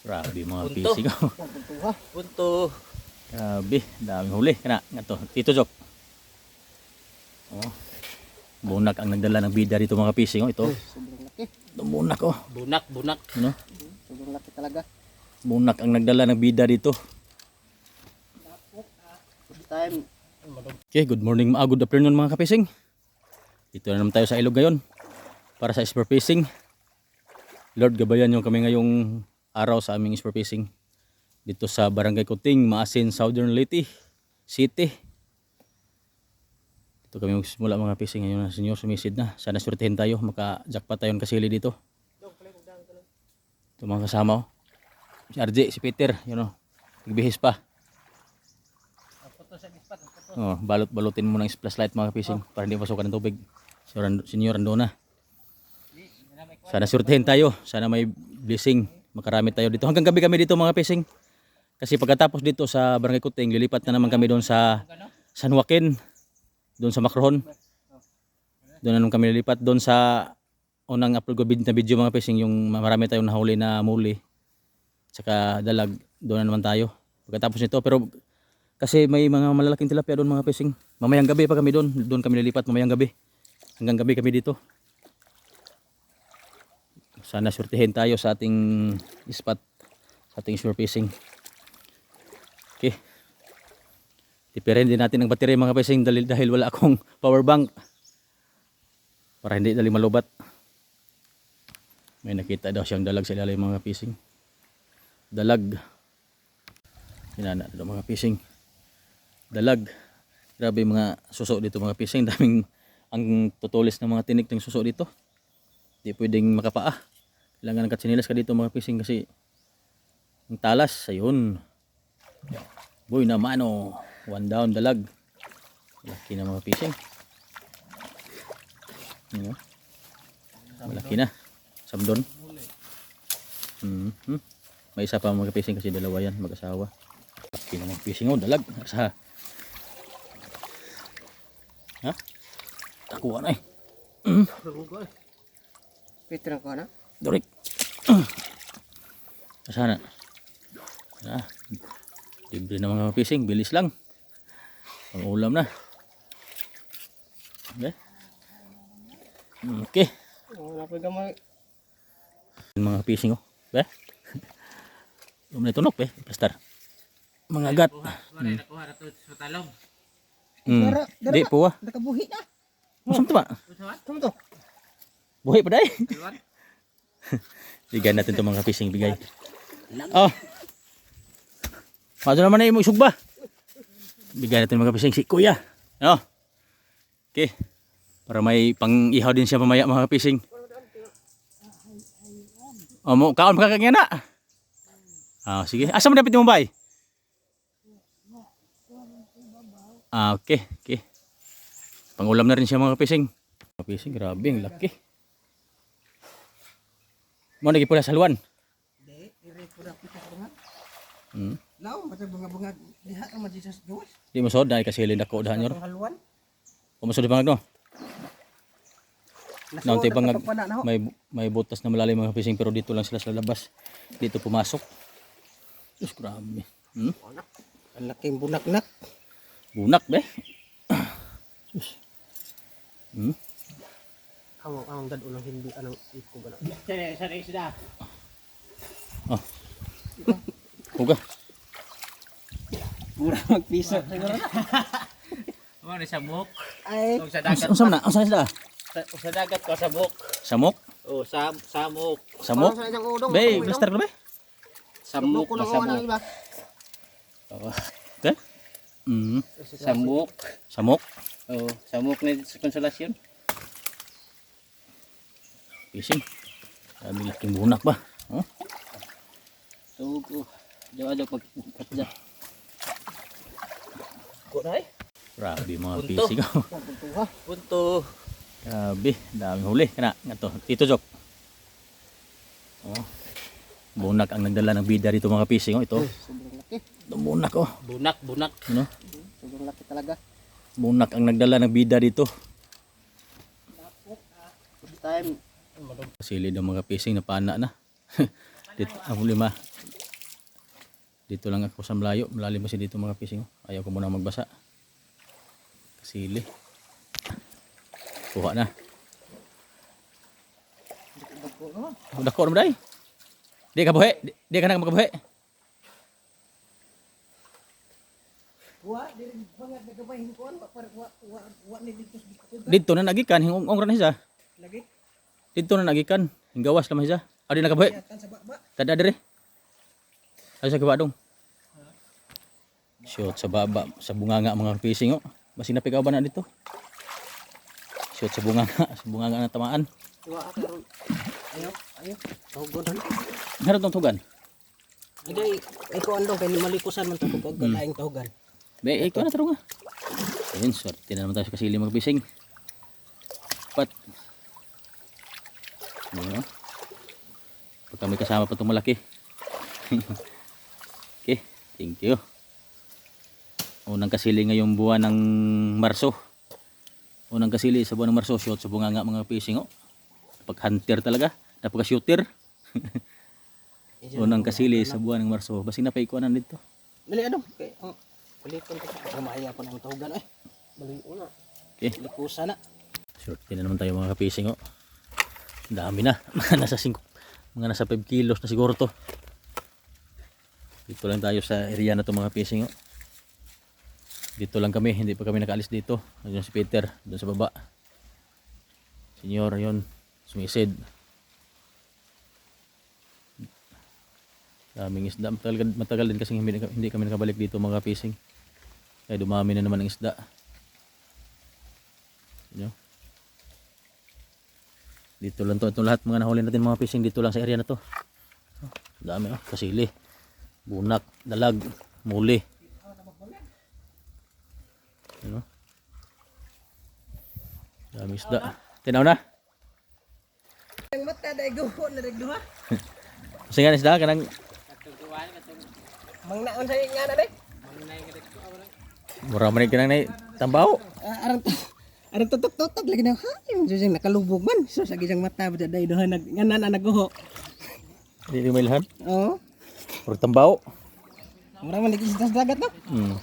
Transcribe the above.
Grabe mga Punto. oh. Puntuha. Punto. Grabe, daming huli. Kana, nga to. Tito Jok. Oh. Bunak ang nagdala ng bida dito mga pising. Oh. Ito. Sobrang laki. Ito bunak oh. Bunak, bunak. Ano? Sobrang laki talaga. Bunak ang nagdala ng bida dito. First time. Okay, good morning, ah, good afternoon mga kapising. Dito na naman tayo sa ilog ngayon para sa spear fishing. Lord, gabayan nyo kami ngayong araw sa aming spear fishing. Dito sa Barangay Kuting, Maasin, Southern Leyte City. Dito kami magsimula mga fishing ngayon na senyor sumisid na. Sana surtihin tayo, maka-jackpot tayo ng kasili dito. Ito mga kasama oh. Si RJ, si Peter, yun o. Nagbihis pa. Oh, balot-balutin mo ng flashlight mga fishing para hindi masukan ng tubig. Senyor, Ando- Senyor Andona. Sana surtihin tayo. Sana may blessing. Makarami tayo dito. Hanggang gabi kami dito mga fishing. Kasi pagkatapos dito sa Barangay Kuting, lilipat na naman kami doon sa San Joaquin. Doon sa Macrohon. Doon na naman kami lilipat. Doon sa unang upload ko na video mga fishing. Yung marami tayong nahuli na muli. Tsaka dalag. Doon na naman tayo. Pagkatapos nito. Pero kasi may mga malalaking tilapia doon mga fishing. Mamayang gabi pa kami doon. Doon kami lilipat mamayang gabi. Hanggang gabi kami dito. Sana surtihin tayo sa ating spot. Sa ating shore fishing. Okay. Tipirin din natin ang baterya mga fishing dahil, dahil wala akong power bank. Para hindi dali malubat. May nakita daw siyang dalag sa ilalim mga fishing. Dalag. Hinana mga fishing dalag. Grabe mga suso dito mga fishing. Daming ang tutulis ng mga tinik ng suso dito. Hindi pwedeng makapaa. Kailangan ng katsinilas ka dito mga fishing kasi ang talas, ayun. Boy naman oh. One down dalag. Malaki na mga fishing. Ano? Malaki na. Samdon. Mhm. May isa pa mga fishing kasi dalawa yan mag-asawa. Laki na mga fishing oh, dalag. Sa Ha? Takuha na eh. Peter ang kana. Dorik. Sana. Ah. Libre na mga fishing, bilis lang. Pang ulam na. Okay. Okay. Oh, napay gamay. Mga fishing oh. Be. Lumay na tunok be, pastar. Mga agat. Wala na to sa talong. Dara, dara. Di po ah. Nakabuhi na. Masam to ba? Kamu to? Buhay pa dai. Bigyan natin itong mga fishing bigay. Oh. Paano naman na yung isugba? Bigyan natin mga fishing si Kuya. Ano? Okay. Para may pang-ihaw din siya mamaya mga fishing. Oh, mo kaon makakagyan na. Ah, sige. Asa mo dapat yung bay? Ah, okay. Okay. Pangulam na rin siya mga fishing. Mga fishing, grabe, ang laki. Mo lagi pula sa luwan. Di, dire ko na pita ko nga. Hmm. Law, mata bunga-bunga diha ka man Jones. Di mo sod dahil kasi lin ako dahan yor. Ang haluan. O mo sod bangag no. Na ho. may may butas na malalim mga fishing pero dito lang sila sa labas. Dito pumasok. Diyos grabe. Hmm? Ang laking bunak-nak. Bunak be. Diyos. Hmm? Ang ang dad unang hindi anong iko gana. Sana, sana isda. Oh. Huga. Mura magpiso na. Mga na sa buhok. Ay, sa dagat. Unsa na? Unsa sila? Sa, dagat ko sa buhok. Samok? O sa samok. Samok? Parang sa isang udong. Be, blaster ka be? Samok ko na samok. Oh. Okay? Hmm. Samok. Samok? O, samok sa konsolasyon. Fishing. Sabi laking bunak ba? Oh. Tugo. Dawa daw pag patda. Ko na eh. Grabe mga Punto. fishing. oh. Punto. Grabe, daming huli. Kana, nga to. Tito Jok. Oh. Bunak ang nagdala ng bida dito mga fishing. Oh, ito. Sobrang laki. Ito bunak oh. Bunak, bunak. Ano? Sobrang laki talaga. Bunak ang nagdala ng bida dito. First time. Silid ang mga fishing na pana na. dito, ang lima. Dito lang ako sa malayo. Malalim kasi dito mga fishing. Ayaw ko muna magbasa. Kasili. Kuha na. Oh, dako naman day. Di ka buhi. Di, di ka na magkabuhi. Dito na nagikan. Hingong ongran siya. Lagi. Dito na nagikan. Hinggawas naman siya. Adi nakabuhi. Tada dire. Ay sa kabadong. Shoot sa baba sa bunganga mga fishing oh. Basi na pikaw ba na dito? Shoot sa bunganga, sa bunganga na tamaan. Ayo, ayo. Tugon. Meron tong tugan. Hindi, ikaw andong kay malikusan man tapos pag laing tugan. Be, ikaw na tarong nga. Ayun, swerte na naman tayo sa kasili mga fishing. Pat. Ano? Pag kami kasama pa itong malaki. okay, thank you. Unang kasili ngayong buwan ng Marso. Unang kasili sa buwan ng Marso, shot sa bunganga mga fishing. Oh. Pag hunter talaga, napaka shooter. Unang kasili sa buwan ng Marso. Basi na paikuanan dito. Dali ano? Kay oh. Kulikon ko. Gamaya ko ng tugan ay. Bali una. Okay. Likusan na. Short na naman tayo mga kapising oh. Dami na. Mga nasa 5 mga nasa 5 kilos na siguro to. Dito lang tayo sa area na to mga fishing oh. Dito lang kami, hindi pa kami nakaalis dito. Ayun si Peter, doon sa baba. Senyor, yun. Sumisid. Daming isda. Matagal, matagal din kasi hindi, hindi kami nakabalik dito mga fishing. Kaya dumami na naman ang isda. Yun. Dito lang to. Itong lahat mga nahuli natin mga fishing dito lang sa area na to. Oh, dami oh. Kasili. Bunak. Dalag. Muli. Ano? Dami isda. Tinaw na. Ang mata dai guho na regduha. Kasi nga isda kanang Mang naon sa nga na dai. mura man kanang nay tambaw. Ah, arang arang tutok-tutok lagi na ha. Yung jeng nakalubog man. So sa gisang mata ba dai doha nag ngana na naguho. Hindi may lahat. Oh. Puro tambaw. Mura man lagi sa dagat no. Hmm.